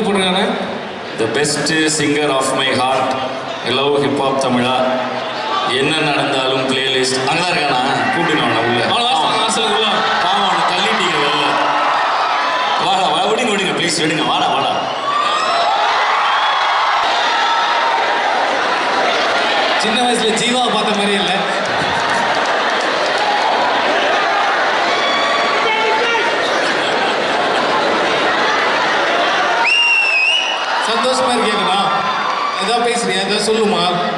என்ன போடுறாங்க the best singer of my heart love hip hop Tamizha என்ன நடந்தாலும் பிளேலிஸ்ட் அங்கே தான் இருக்கானா? கூப்பிட்டு அவனை உள்ள. பாவம் அவனை தள்ளிட்டீங்க வெளில. வாடா வா விடுங்க விடுங்க ப்ளீஸ் விடுங்க வாடா வாடா சின்ன வயசுல ஜீவா பார்த்த மாதிரி இல்லை சந்தோஷமா இருக்கேங்களா ஏதாவது பேசுறியா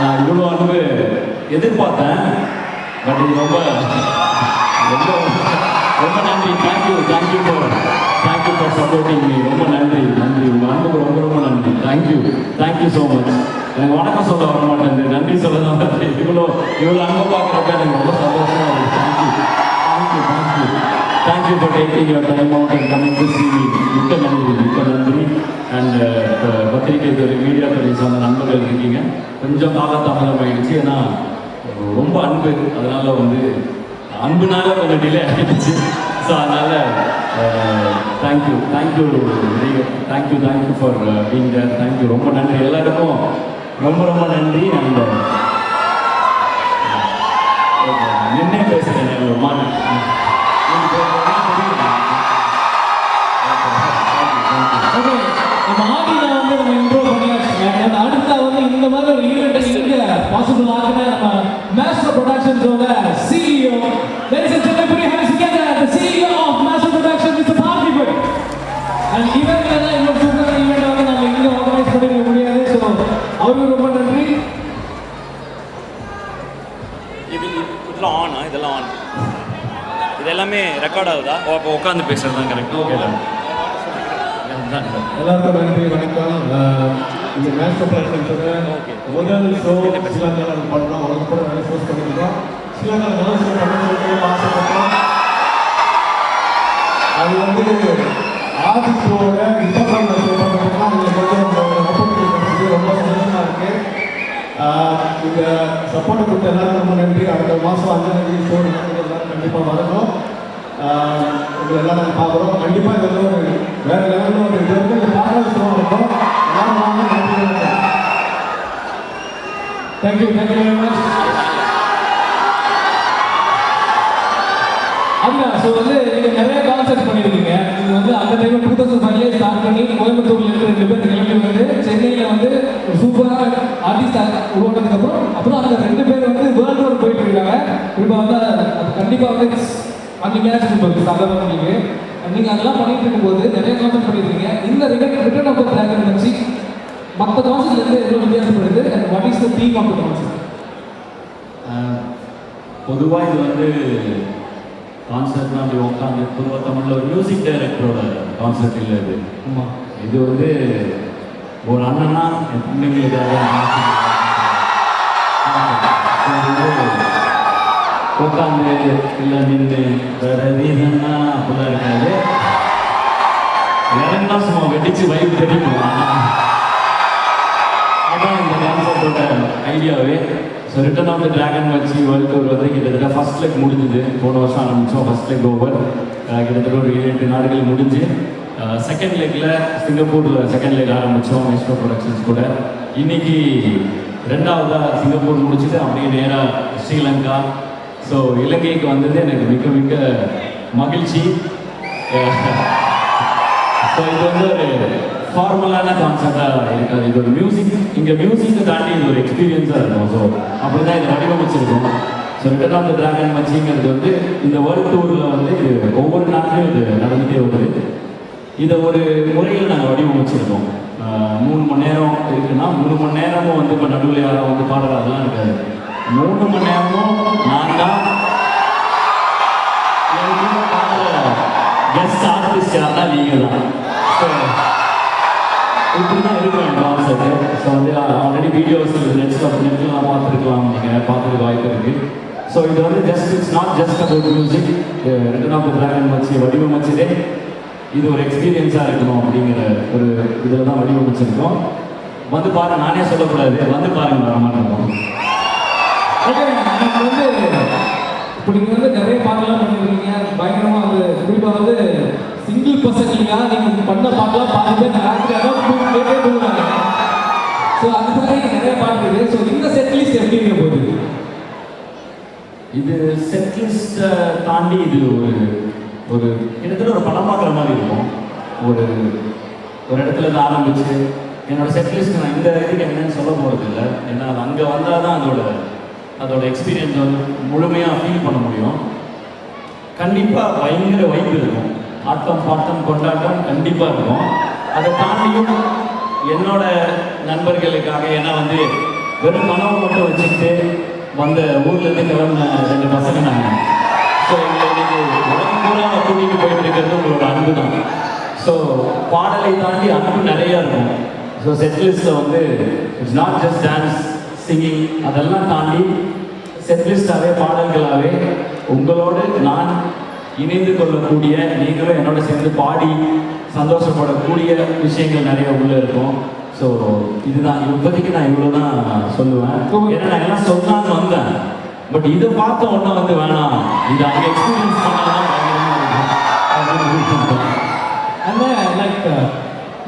நான் இவ்வளோ அன்பு எதிர்பார்த்தேன். பட் இது ரொம்ப ரொம்ப ரொம்ப நன்றி. Thank you thank you for thank you for supporting me ரொம்ப நன்றி நன்றி. உங்கள் அன்புக்கு ரொம்ப ரொம்ப நன்றி. தேங்க்யூ தேங்க்யூ ஸோ மச் எனக்கு வணக்கம் சொல்ல வர மாட்டேன் நன்றி சொல்ல தான் இவ்வளோ இவ்வளோ அன்பு பார்க்குறப்ப எனக்கு ரொம்ப சந்தோஷமாக இருக்கும் thank you for taking your time out and coming to see me மிக்க நன்றி மிக்க நன்றி. அண்ட் uh, பத்திரிகை துறை மீடியா துறை சார்ந்த நண்பர்கள் இருக்கீங்க. கொஞ்சம் காலதாமதம் ஆயிடுச்சு. ஏன்னா ரொம்ப அன்பு. அதனால் வந்து அன்புனால கொஞ்சம் டிலே ஆகிடுச்சு ஸோ அதனால thank you thank you thank you thank you for being there thank you ரொம்ப நன்றி. எல்லாருக்கும் ரொம்ப ரொம்ப நன்றி. அண்ட் பாசிபிள் ஆகுன நம்ம மாஸ்டர் ப்ரொடக்ஷன்ஸோட CEO. Ladies and gentlemen put your hands together. The CEO of Master Productions Mr. Parthiban and இவங்க தான் இவ்வளவு சூப்பரான ஈவெண்ட் வந்து நம்ம இங்க ஆர்கனைஸ் பண்ணிருக்க முடியாது. ஸோ அவருக்கு ரொம்ப நன்றி. இது இதெல்லாம் ஆனா இதெல்லாம் ஆன் இது எல்லாமே ரெக்கார்ட் ஆகுதா? ஓ அப்போ உட்காந்து பேசுறது தான் கரெக்ட் ஓகே. எல்லாருக்கும் நன்றி வணக்கம். இந்த மேட்ச் ப்ரொடக்ஷன்ஸோட முதல் ஷோ சிலாங்கால பண்ணோம் உனக்கு கூட நிறைய ஷோஸ் பண்ணியிருக்கோம் சிலாங்கால முதல் ஷோ பண்ணணும் ஆசைப்பட்டோம் அது வந்து ஆதி ஷோவோட இன்டர்நெட்ல ஷோ பண்ணோம்னா உங்களுக்கு வந்து ஆப்பர்ச்சுனிட்டி ரொம்ப சந்தோஷமா இருக்கு. இந்த சப்போர்ட் கொடுத்த எல்லாரும் ரொம்ப நன்றி. அடுத்த மாதம் அஞ்சாம் தேதி ஷோ எல்லாரும் கண்டிப்பாக வரணும். உங்களை எல்லாம் நாங்கள் பார்க்குறோம். கண்டிப்பாக இது வேறு லெவலில் ஒரு இது வந்து பார்க்குறது ஷோ இருக்கும் Thank you, thank you very much. அண்ணா ஸோ வந்து நீங்கள் நிறைய கான்செப்ட் பண்ணியிருக்கீங்க. நீங்கள் வந்து அந்த டைம் டூ தௌசண்ட் ஃபைவ்லேயே ஸ்டார்ட் பண்ணி கோயம்புத்தூர்ல இருந்து ரெண்டு பேர் கிளம்பி வந்து சென்னையில் வந்து ஒரு சூப்பரான ஆர்டிஸ்ட் உருவானதுக்கப்புறம் அப்புறம் அந்த ரெண்டு பேர் வந்து வேர்ல்டு டூர் போயிட்டு இருக்காங்க. இப்போ வந்து அது கண்டிப்பாக வந்து அன்னிமேஜினபிள் சாதாரண நீங்கள் நீங்கள் அதெல்லாம் பண்ணிட்டு இருக்கும்போது நிறைய கான்சர்ட் பண்ணியிருக்கீங்க. இந்த ரிட்டன் ரிட்டர்ன் ஆஃப் பிளாக் வச்சு மற்ற கான்செப்ட்லேருந்து எவ்வளோ வித்தியாசப்படுது and what is the theme of the பொதுவாக இது வந்து கான்சர்ட்னா அப்படி உட்காந்து பொதுவாக தமிழில் ஒரு மியூசிக் டைரக்டரோட கான்சர்ட் இல்லை இது. இது வந்து ஒரு அண்ணனா என் பிள்ளைங்களுக்காக உட்காந்து இல்லை நின்று வேற ரீசன்னா அப்படிலாம் இருக்காது. இறங்கினா சும்மா வெடிச்சு வைப்பு தெரியும்? அதான் இந்த கான்செப்டோட ஐடியாவே so return of the dragon வச்சு வேர்ல்டு கப் வந்து கிட்டத்தட்ட ஃபர்ஸ்ட் லெக் முடிஞ்சுது. போன வருஷம் ஆரம்பித்தோம் ஃபர்ஸ்ட் லெக் ஓவர் கிட்டத்தட்ட ஒரு ஏழு எட்டு நாடுகள் முடிஞ்சு. செகண்ட் லெக்கில் சிங்கப்பூரில் செகண்ட் லெக் ஆரம்பித்தோம் மெஸ்டோ ப்ரொடக்ஷன்ஸ் கூட. இன்னைக்கு ரெண்டாவதாக சிங்கப்பூர் முடிச்சுட்டு அப்படியே நேராக ஸ்ரீலங்கா. ஸோ இலங்கைக்கு வந்தது எனக்கு மிக மிக மகிழ்ச்சி. ஸோ இது வந்து ஒரு ஃபார்மலான கான்செப்டாக இருக்காது இது ஒரு மியூசிக் இங்கே மியூசிக்கை தாண்டி இது ஒரு எக்ஸ்பீரியன்ஸாக இருக்கும். ஸோ அப்படி தான் இதை வடிவமைச்சிருக்கோம். So return of the dragon மச்சிங்கிறது வந்து இந்த வேர்ல்ட் டூரில் வந்து ஒவ்வொரு நாட்டிலும் இது நடந்துகிட்டே வருது. இதை ஒரு முறையில் நாங்கள் வடிவமைச்சிருக்கோம். மூணு மணி நேரம் இருக்குன்னா மூணு மணி நேரமும் வந்து இப்போ நடுவில் யாரும் வந்து பாடுற அதெல்லாம் இருக்காது. மூணு மணி நேரமும் நான் தான் கெஸ்ட் ஆர்டிஸ்ட் தான் நீங்கள் தான். ஸோ இப்படி தான் இருக்கும் ஸோ வந்து ஆல்ரெடி வீடியோஸ் நெட்ஸில் நெட்லாம் பார்த்துருக்கலாம் நீங்கள் பார்த்துருக்க வாய்ப்பு இருக்குது ஸோ இது வந்து just it's not just about music return of the dragon வச்சு வடிவமைச்சதே இது ஒரு எக்ஸ்பீரியன்ஸாக இருக்கணும் அப்படிங்கிற ஒரு இதில் தான் வடிவமைச்சிருக்கோம். வந்து பாருங்க நானே சொல்லக்கூடாது. வந்து பாருங்க வர மாட்டோம் வந்து இப்போ நீங்கள் வந்து நிறைய பாட்டெல்லாம் பண்ணிருக்கீங்க. பயங்கரமாக வந்து குறிப்பாக வந்து சிங்கிள் பர்சன்ட்லிங்காக நீங்கள் பண்ண பாட்டெல்லாம் பாதி பேர் ஸோ இந்த செட்லிஸ்ட் எப்படிங்க எப்படி போகுது? இது செட்லிஸ்ட்டை தாண்டி இது ஒரு ஒரு கிட்டத்தட்ட ஒரு படம் பார்க்குற மாதிரி இருக்கும். ஒரு ஒரு இடத்துல இருந்து ஆரம்பிச்சு என்னோட செட்லிஸ்ட் நான் இந்த இதுக்கு என்னன்னு சொல்ல போகிறது இல்லை ஏன்னா அது அங்கே வந்தால் தான் அதோட அதோட எக்ஸ்பீரியன்ஸ் வந்து முழுமையாக ஃபீல் பண்ண முடியும். கண்டிப்பாக பயங்கர வைப்பு இருக்கும். ஆட்டம் பாட்டம் கொண்டாட்டம் கண்டிப்பாக இருக்கும். அதை தாண்டியும் என்னோட நண்பர்களுக்காக ஏன்னா வந்து வெறும் கனவு மட்டும் வச்சுக்கிட்டு வந்த ஊர்லேருந்து கிளம்பின ரெண்டு பசங்க நாங்கள் ஸோ இன்னைக்கு உலகம் பூரா கூட்டிகிட்டு போயிட்டு இருக்கிறது உங்களோட அன்பு தான். ஸோ பாடலை தாண்டி அன்பு நிறைய இருக்கும். ஸோ செட்லிஸ்ட்டில் வந்து it's not just dance singing அதெல்லாம் தாண்டி செட்லிஸ்டாகவே பாடல்களாகவே உங்களோடு நான் இணைந்து கொள்ளக்கூடிய நீங்களும் என்னோட சேர்ந்து பாடி சந்தோஷப்படக்கூடிய விஷயங்கள் நிறைய உள்ள இருக்கும். ஸோ இதுதான் இப்போதைக்கு நான் இவ்வளோ தான் சொல்லுவேன். ஏன்னா நான் எல்லாம் சொன்னான்னு வந்தேன். பட் இதை பார்த்த உடனே வந்து வேணாம். இது அங்கே எக்ஸ்பீரியன்ஸ் பண்ணாதான். அண்ணன் லைக்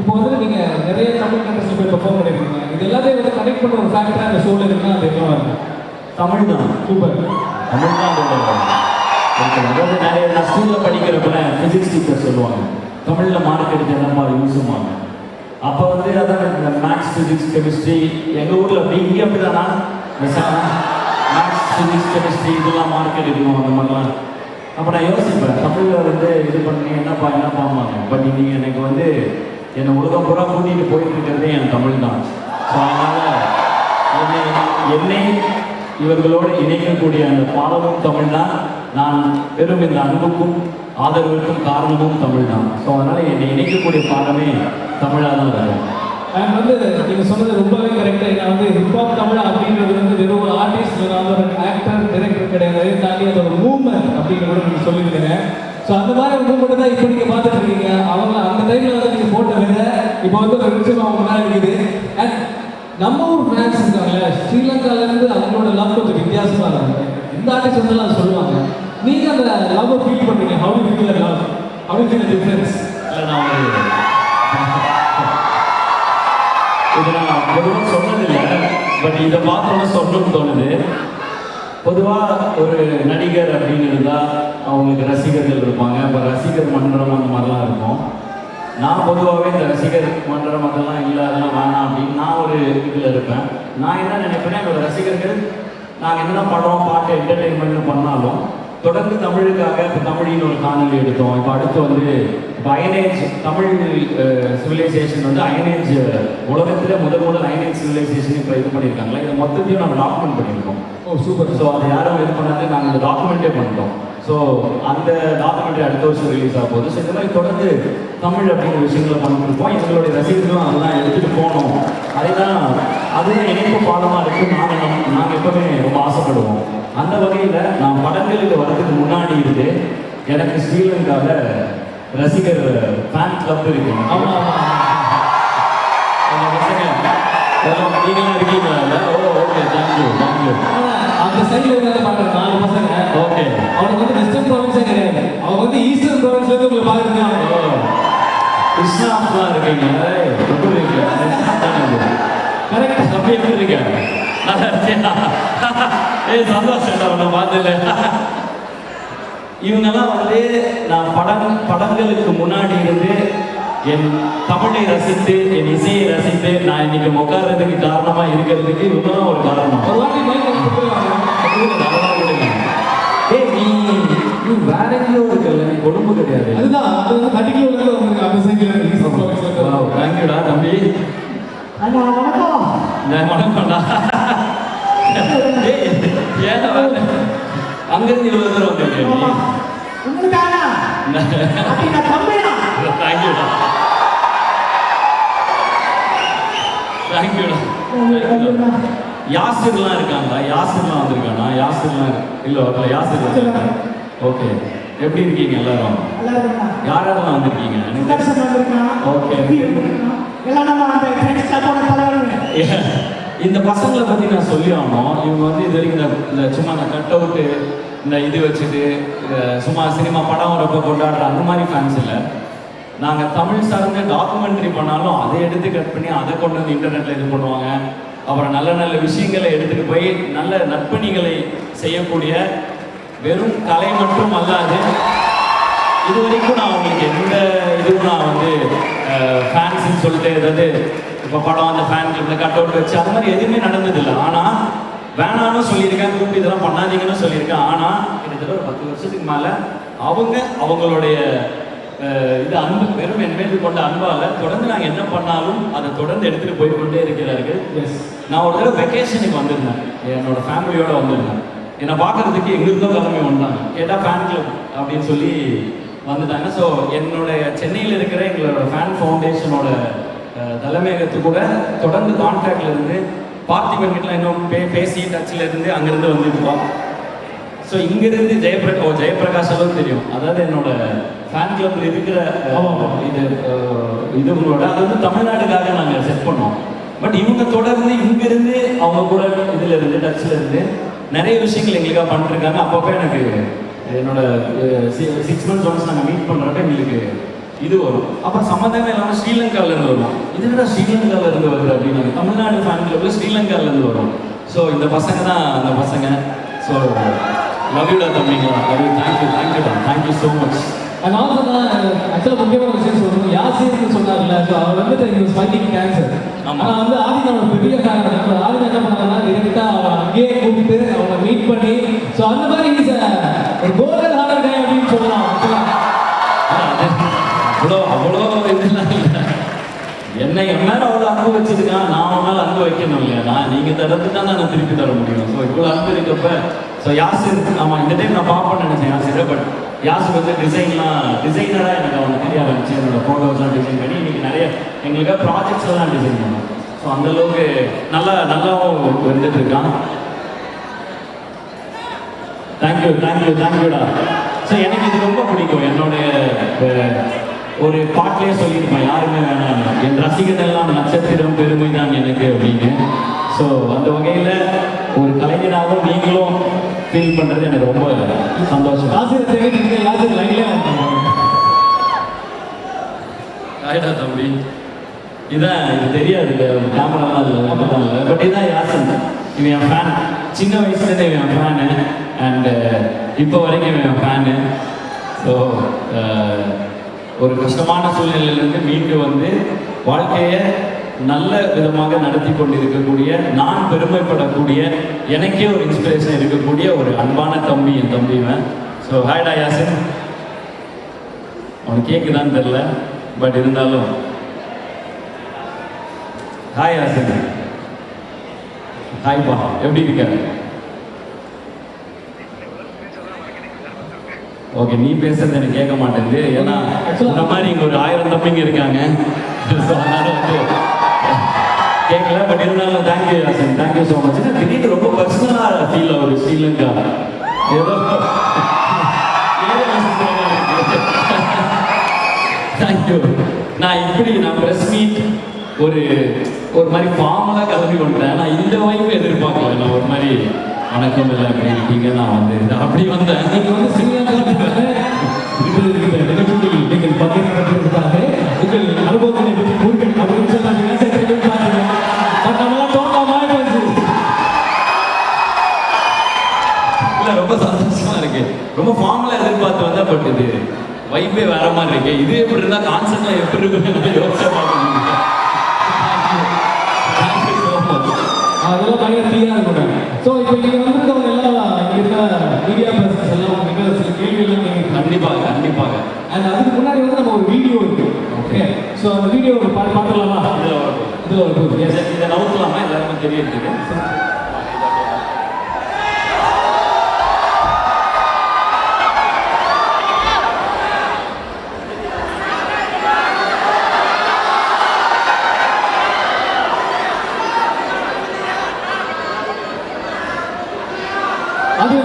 இப்போ வந்து நீங்கள் நிறைய தமிழ் கண்டஸ்டில் போய் பெர்ஃபார்ம் பண்ணியிருக்கீங்க இது எல்லாத்தையும் வந்து கனெக்ட் பண்ண ஒரு ஃபேக்டராக அந்த ஷோவில் இருக்குன்னா அது என்ன தமிழ் தான். சூப்பர் தமிழ் தான். அதாவது நிறைய நான் ஸ்கூலில் படிக்கிறப்ப ஃபிசிக்ஸ் டீச்சர் சொல்லுவாங்க. தமிழில் மார்க் எடுத்து என்னப்பா யூஸுமாங்க அப்போ வந்து அதான் இந்த மேக்ஸ் ஃபிசிக்ஸ் கெமிஸ்ட்ரி எங்கள் ஊரில் அப்படி இங்கே அப்படி தானா மேக்ஸ் ஃபிசிக்ஸ் கெமிஸ்ட்ரி இதெல்லாம் மார்க் எடுக்கணும் அந்த மாதிரிலாம். அப்போ நான் யோசிப்பேன். தமிழில் வந்து இது பண்ணி என்னப்பா பண்ணுவாங்க பட் இன்னைக்கு எனக்கு வந்து என்னை உலகம் பூரா கூட்டிகிட்டு போயிட்டு இருக்கிறதே என் தமிழ் தான். ஸோ அதனால் என்னை என்னை இவர்களோடு இணைக்கக்கூடிய அந்த பாடமும் தமிழ் தான். நான் பெரும் இந்த அன்புக்கும் ஆதரவுக்கும் காரணமும் தமிழ் தான் ஸோ அதனால் என்னை இணைக்கக்கூடிய பாடமே தமிழாக தான் வரும். அண்ட் வந்து நீங்கள் சொன்னது ரொம்பவே கரெக்டாக ஏன்னா வந்து ஹிப்ஹாப் தமிழ் அப்படின்றது வந்து வெறும் ஒரு ஆர்டிஸ்ட் அதாவது ஒரு ஆக்டர் டைரக்டர் கிடையாது. தாண்டி அது ஒரு மூவ்மெண்ட் அப்படிங்கிறத நீங்கள் சொல்லியிருந்தீங்க. ஸோ அந்த மாதிரி ஒரு மூமெண்ட் தான் இப்போ நீங்கள் பார்த்துட்டு இருக்கீங்க. அவங்க அந்த டைமில் வந்து நீங்கள் போட்ட விதை இப்போ வந்து ஒரு நிமிஷம் அவங்க தான் இருக்குது. அண்ட் நம்ம ஊர் ஃபேன்ஸ் இருக்காங்களே ஸ்ரீலங்காலேருந்து அவங்களோட லவ் கொஞ்சம் வித்தியாசமாக இருக்கும் இந்த ஆர்டிஸ்ட் வந்து சொல்லுவாங்க. நீங்க அந்த லவ் ஃபீல் பண்றீங்க. How to feel love how feel difference இல்ல நான் இது நான் பொதுவாக சொன்னதில்லை. பட் இதை பார்த்தோன்னே சொல்லணும்னு தோணுது. பொதுவாக ஒரு நடிகர் அப்படின்னு இருந்தால் அவங்களுக்கு ரசிகர்கள் இருப்பாங்க. இப்போ ரசிகர் மன்றம் அந்த மாதிரிலாம் இருக்கும். நான் பொதுவாகவே இந்த ரசிகர் மன்றம் அதெல்லாம் இல்லை அதெல்லாம் வேணாம் அப்படின்னு நான் ஒரு இதில் இருப்பேன். நான் என்ன நினைப்பேன்னா என்னோட ரசிகர்கள் நாங்கள் என்ன படம் பாட்டு என்டர்டெயின்மெண்ட்னு பண்ணாலும் தொடர்ந்து தமிழுக்காக இப்போ தமிழின் ஒரு காணொலி எடுத்தோம். இப்போ அடுத்து வந்து இப்போ அயனேஜ் தமிழ் சிவிலைசேஷன் வந்து அயனேஜ் உலகத்தில் முதல் முதல் அயனேஜ் சிவிலைசேஷன் இப்போ இது பண்ணியிருக்காங்களா இதை மொத்தத்தையும் நம்ம டாக்குமெண்ட் பண்ணியிருக்கோம் ஓ சூப்பர் ஸோ அதை யாரும் இது பண்ணாது நாங்கள் இந்த டாக்குமெண்ட்டே பண்ணிட்டோம். ஸோ அந்த டாக்குமெண்ட்ரி அடுத்த வருஷம் ரிலீஸ் ஆக போகுது. ஸோ இந்த மாதிரி தொடர்ந்து தமிழ் அப்படிங்கிற விஷயங்களை பண்ணிட்டு இருக்கோம். எங்களுடைய ரசிகர்களும் அதெல்லாம் எடுத்துகிட்டு போகணும் அதுதான் அதுதான் இணைப்பு பாடமாக இருக்கு. நாங்கள் நாங்கள் எப்பவுமே ரொம்ப ஆசைப்படுவோம். அந்த வகையில் நான் படங்களுக்கு வரதுக்கு முன்னாடி இருந்து எனக்கு ஸ்ரீலங்காவில் ரசிகர் ஃபேன் கிளப் இருக்கு. ஆமா ஆமா அந்த பசங்க எல்லாம் நீங்களாம் இருக்கீங்களா? இல்ல? ஓ ஓகே. தேங்க்யூ தேங்க்யூ ஆனா, அந்த சைடுல இருக்கிறத பாக்குற நாலு பசங்க. ஓகே அவங்க வந்து வெஸ்டர்ன் ப்ராவின்ஸே கிடையாது. அவங்க வந்து ஈஸ்டர்ன் ப்ராவின்ஸ்ல இருந்து உங்களை பாக்குறாங்க கிருஷ்ணாஸ்லாம் இருக்கீங்க. ஏய், எப்படி இருக்கீங்க? கரெக்ட் தம்பி எப்படி இருக்க? நல்லா இருக்கியா? ஏய், சந்தோஷம்டா, உன்னை பார்த்ததுல. இவங்கெல்லாம் வந்து நான் படம் படங்களுக்கு முன்னாடி இருந்து என் தமிழை ரசித்து என் இசையை ரசித்து நான் இன்னைக்கு உட்கார்றதுக்கு காரணமா இருக்கிறதுக்கு இவங்கெல்லாம் ஒரு காரணம். ஏய் நீ நீ வேற எங்கேயோ இருக்கல நீ கொழும்பு கிடையாது அதுதான் அது வந்து தட்டிக்கல உள்ள உங்களுக்கு இருக்கு தேங்க்யூடா தம்பி நான் ஏய், ஏன்டா வரல? அங்கிருந்து இவ்வளவு தூரம் வந்திருக்கேன் தம்பினா தேங்க்யூடா தேங்க்யூடா யாசிர்லாம் இருக்காங்களா? யாசிர்லாம் வந்திருக்கானா? யாசிர்லாம் இல்ல வரல யாசிர் இருக்காங்க ஓகே எப்படி இருக்கீங்க எல்லாரும்? யார் யாரெல்லாம் வந்திருக்கீங்க? ஓகே எல்லாம் நம்ம அந்த ஃப்ரெண்ட்ஸ் கிளப்போட தலைவர் இந்த பசங்களை பற்றி நான் சொல்லி ஆகணும் இவங்க வந்து இது வரைக்கும் இந்த- இந்த சும்மா இந்த கட் அவுட்டு இந்த இது வச்சுட்டு சும்மா சினிமா படம் வரப்ப கொண்டாடுற அந்த மாதிரி ஃபேன்ஸ் இல்லை. நாங்கள் தமிழ் சார்ந்த டாக்குமெண்ட்ரி பண்ணாலும் அதை எடுத்து கட் பண்ணி அதை கொண்டு வந்து இன்டர்நெட்டில் இது பண்ணுவாங்க. அப்புறம் நல்ல நல்ல விஷயங்களை எடுத்துகிட்டு போய் நல்ல நற்பணிகளை செய்யக்கூடிய வெறும் கலை மட்டும் அல்லாது இது வரைக்கும் நான் உங்களுக்கு எந்த இதுவும் நான் வந்து ஃபேன்ஸ்ன்னு சொல்லிட்டு ஏதாவது இப்போ படம் அந்த ஃபேன் கிளப்ல கட் அவுட் வச்சு அந்த மாதிரி எதுவுமே நடந்ததில்லை. ஆனால் வேணான்னு சொல்லியிருக்கேன் கூப்பிட்டு இதெல்லாம் பண்ணாதீங்கன்னு சொல்லியிருக்கேன். ஆனால் கிட்டத்தட்ட ஒரு பத்து வருஷத்துக்கு மேலே அவங்க அவங்களுடைய இது அன்பு வெறும் என் மீது கொண்ட அன்பால தொடர்ந்து நாங்கள் என்ன பண்ணாலும் அதை தொடர்ந்து எடுத்துகிட்டு போய் கொண்டே இருக்கிறார்கள். நான் ஒரு தடவை வெக்கேஷனுக்கு வந்திருந்தேன். என்னோட ஃபேமிலியோட வந்திருந்தேன். என்னை பார்க்கறதுக்கு எங்கிருந்தோ கிளம்பி வந்தாங்க. கேட்டால் ஃபேன் கிளப் அப்படின்னு சொல்லி வந்துட்டாங்க. ஸோ என்னோட சென்னையில் இருக்கிற எங்களோட ஃபேன் ஃபவுண்டேஷனோட தலைமையகத்து கூட தொடர்ந்து கான்டாக்ட்ல இருந்து பார்த்திபன் கிட்ட இன்னும் பே பேசி டச்சில் இருந்து அங்கேருந்து வந்துருக்கோம் ஸோ இங்கிருந்து ஜெயபிரகா ஓ ஜெயபிரகாஷ் அளவு தெரியும். அதாவது என்னோட ஃபேன் கிளப்ல இருக்கிற. இது அஹ், இதுங்களோட அது வந்து தமிழ்நாட்டுக்காக நாங்கள் செட் பண்ணோம். பட் இவங்க தொடர்ந்து இங்கிருந்து அவங்க கூட இதுல இருந்து டச்ல இருந்து நிறைய விஷயங்கள் எங்களுக்காக பண்ணிட்டு இருக்காங்க. அப்பப்போ எனக்கு என்னோட சிக்ஸ் மந்த்ஸ் ஒன்ஸ் நாங்கள் மீட் பண்ணுறப்ப எங்களுக்கு இது வரும். அப்புறம் சம்மந்தமே இல்லாமல் ஸ்ரீலங்கால இருந்து வரும் இது என்னடா இருந்து வருது அப்படின்னு தமிழ்நாடு ஃபேன் கிளப்ல ஸ்ரீலங்கால இருந்து வரும். ஸோ இந்த பசங்க தான் அந்த பசங்க. ஸோ லவ் யூடா தம்பிங்களா love you thank you தேங்க்யூடா thank you so much also தான் ஆக்சுவலாக முக்கியமான விஷயம் சொல்லணும். யாசிர்னு சொன்னார்ல? ஸோ அவர் வந்துட்டு இங்கே ஃபைட்டிங் கேன்சர். ஆனால் வந்து ஆதினோட பெரிய ஃபேன் ஆதினா என்ன பண்ணாங்கன்னா டேரெக்டாக அவன் அங்கேயே கூப்பிட்டு அவனை மீட் பண்ணி ஸோ அந்த மாதிரி இஸ் ஒரு கோல்டன் ஹார்டர் கை அப்படின்னு சொல்லலாம். அவ்வளோ அவ்வளோ இதெல்லாம் என்னை என் மேலே அவ்வளோ அன்பு வச்சிருக்கான் நான் அவன் மேலே அன்பு வைக்கணும் இல்லையா? நான் நீங்கள் தரது தான் நான் திருப்பி தர முடியும். ஸோ இவ்வளோ அன்பு இருக்கப்ப ஸோ யாசிர் ஆமாம் இந்த டைம் நான் பார்ப்பேன்னு நினச்சேன் யாசிரை பட் யாசிர் வந்து டிசைன்லாம் டிசைனராக எனக்கு அவனை தெரிய ஆரம்பிச்சு என்னோட ஃபோட்டோஸ்லாம் டிசைன் பண்ணி இன்னைக்கு நிறைய எங்களுக்காக ப்ராஜெக்ட்ஸ் எல்லாம் டிசைன் பண்ணோம். ஸோ அந்தளவுக்கு நல்லா நல்லாவும் வந்துட்டு இருக்கான். தேங்க்யூ தேங்க்யூ தேங்க்யூடா ஸோ எனக்கு இது ரொம்ப பிடிக்கும். என்னுடைய ஒரு பாட்டிலே சொல்லியிருப்பேன் யாருமே வேணாம். என் ரசிகர்கள் எல்லாம் நட்சத்திரம் பெருமை தான் எனக்கு அப்படின்னு. ஸோ அந்த வகையில் ஒரு கலைஞராகவும் நீங்களும் ஃபீல் பண்ணுறது எனக்கு ரொம்ப சந்தோஷம். யாசிர் தெரிவித்து யாசிர் லைன்ல ஆயிடா தம்பி. இதான் இது தெரியாது கேமராலாம் இல்லை. பட் இதான் யாசன் இவன் என் ஃபேன் சின்ன வயசுலேருந்து இவன் என் ஃபேனு அண்டு இப்போ வரைக்கும் இவன் என் ஃபேனு ஸோ ஒரு கஷ்டமான சூழ்நிலையிலேருந்து மீண்டு வந்து வாழ்க்கையை நல்ல விதமாக நடத்தி கொண்டிருக்கக்கூடிய நான் பெருமைப்படக்கூடிய எனக்கே ஒரு இன்ஸ்பிரேஷன் இருக்கக்கூடிய ஒரு அன்பான தம்பி என் தம்பிவன் ஸோ ஹாய்டா யாசின். அவன் கேட்குதான்னு தெரில பட் இருந்தாலும். ஹாய் யாசின். ஹாய்ப்பா எப்படி இருக்க? ஓகே நீ பேசுறது எனக்கு கேட்க மாட்டேங்குது. ஏன்னா இந்த மாதிரி இங்கே ஒரு ஆயிரம் தம்பிங்க இருக்காங்க. அதனால வந்து கேட்கல பட் இருந்தாலும் thank you Yasan thank you so much திடீர்னு ரொம்ப பர்சனலாக ஃபீல் ஆகுது ஸ்ரீலங்கா. ஏதோ தேங்க்யூ நான் இப்படி நான் ப்ரெஸ் மீட் ஒரு ஒரு மாதிரி ஃபார்மலாக கிளம்பி கொண்டேன் நான் இந்த வாய்ப்பு எதிர்பார்க்கல. நான் ஒரு மாதிரி வணக்கம் இல்லை அப்படி இருக்கீங்க? நான் வந்து அப்படி வந்தேன். நீங்கள் வந்து சிறியாக நீங்கள் பங்கேற்பதற்காக உங்கள் அனுபவத்தினை ரொம்ப சந்தோஷமா இருக்கு. ரொம்ப ஃபார்மலாக எதிர்பார்த்து வந்தா பட் இது வைப்பே வேற மாதிரி இருக்கு. இது எப்படி இருந்தால் கான்செப்ட்ல எப்படி இருக்குன்னு யோசிச்சா பார்க்கணும் அதெல்லாம் பயங்கர தீயா இருக்கும் ஸோ இப்போ வந்திருக்கவங்க எல்லாம் இருக்கிற மீடியா பர்சன்ஸ் எல்லாம் கிட்ட சில கண்டிப்பாக கண்டிப்பாக. அண்ட் அதுக்கு முன்னாடி வந்து நம்ம ஒரு வீடியோ இருக்கு. ஓகே ஸோ அந்த வீடியோ பார்த்துடலாமா இதில் இதில் ஒரு இதை நவுத்தலாமா? எல்லாருக்கும் தெரியறதுக்கு. அது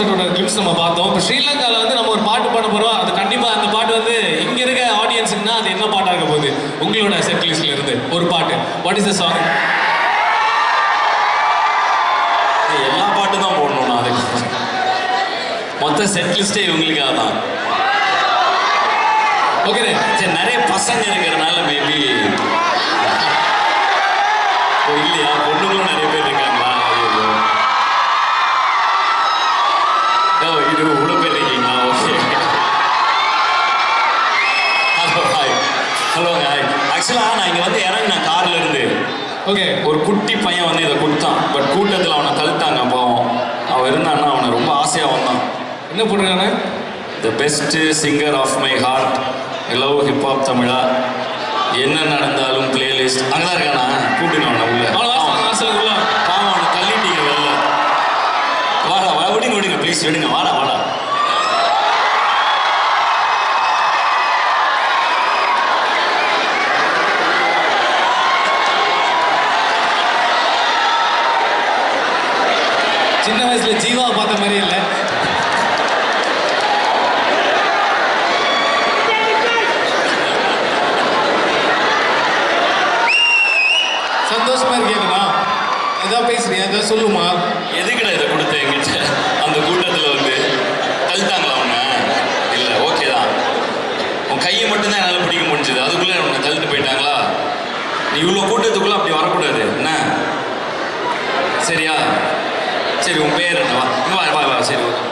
கான்சர்ட்டோட கிளிப்ஸ் நம்ம பார்த்தோம். இப்போ ஸ்ரீலங்கால வந்து நம்ம ஒரு பாட்டு பாட போறோம். அது கண்டிப்பா அந்த பாட்டு வந்து இங்க இருக்க ஆடியன்ஸுக்குன்னா அது என்ன பாட்டாக இருக்க போகுது? உங்களோட செட் லிஸ்ட்ல இருந்து ஒரு பாட்டு. வாட் இஸ் த சாங் எல்லா பாட்டு தான் போடணும் நான் அதுக்கு. மொத்த செட் லிஸ்டே இவங்களுக்காக தான் ஓகே சரி நிறைய பசங்க இருக்கிறனால மேபி ஓகே ஒரு குட்டி பையன் வந்து இதை கொடுத்தான். பட் கூட்டத்தில் அவனை தள்ளிட்டாங்க. பாவம் அவன் இருந்தான்னா அவனை ரொம்ப ஆசையாக வந்தான். என்ன போட்டிருக்கானே? The best singer of my heart love hip hop Tamizha. என்ன நடந்தாலும் பிளேலிஸ்ட் அங்கே தான் இருக்கானா? கூப்பிடுங்க அவனை உள்ள. பாவம் அவனை தள்ளிட்டீங்க வெளில. வாடா வா விடுங்க விடுங்க ப்ளீஸ் விடுங்க. வாடா வாடா சின்ன வயசுல ஜீவா பார்த்த மாதிரி இல்லை ஓவரா பேசுறியா? அதை சொல்லுமா? எதுக்குடா இதை கொடுத்த எங்கிட்ட அந்த கூட்டத்தில் வந்து தள்ளிட்டாங்களா உன்னை? இல்லை ஓகே தான். உன் கையை மட்டும்தான் என்னால் பிடிக்க முடிஞ்சது. அதுக்குள்ளே உன்னை தள்ளிட்டு போயிட்டாங்களா? நீ இவ்வளோ கூட்டத்துக்குள்ளே அப்படி வரக்கூடாது. என்ன? சரியா? சரி உன் பேர் என்னவா வா வா வா. சரி ஓகே.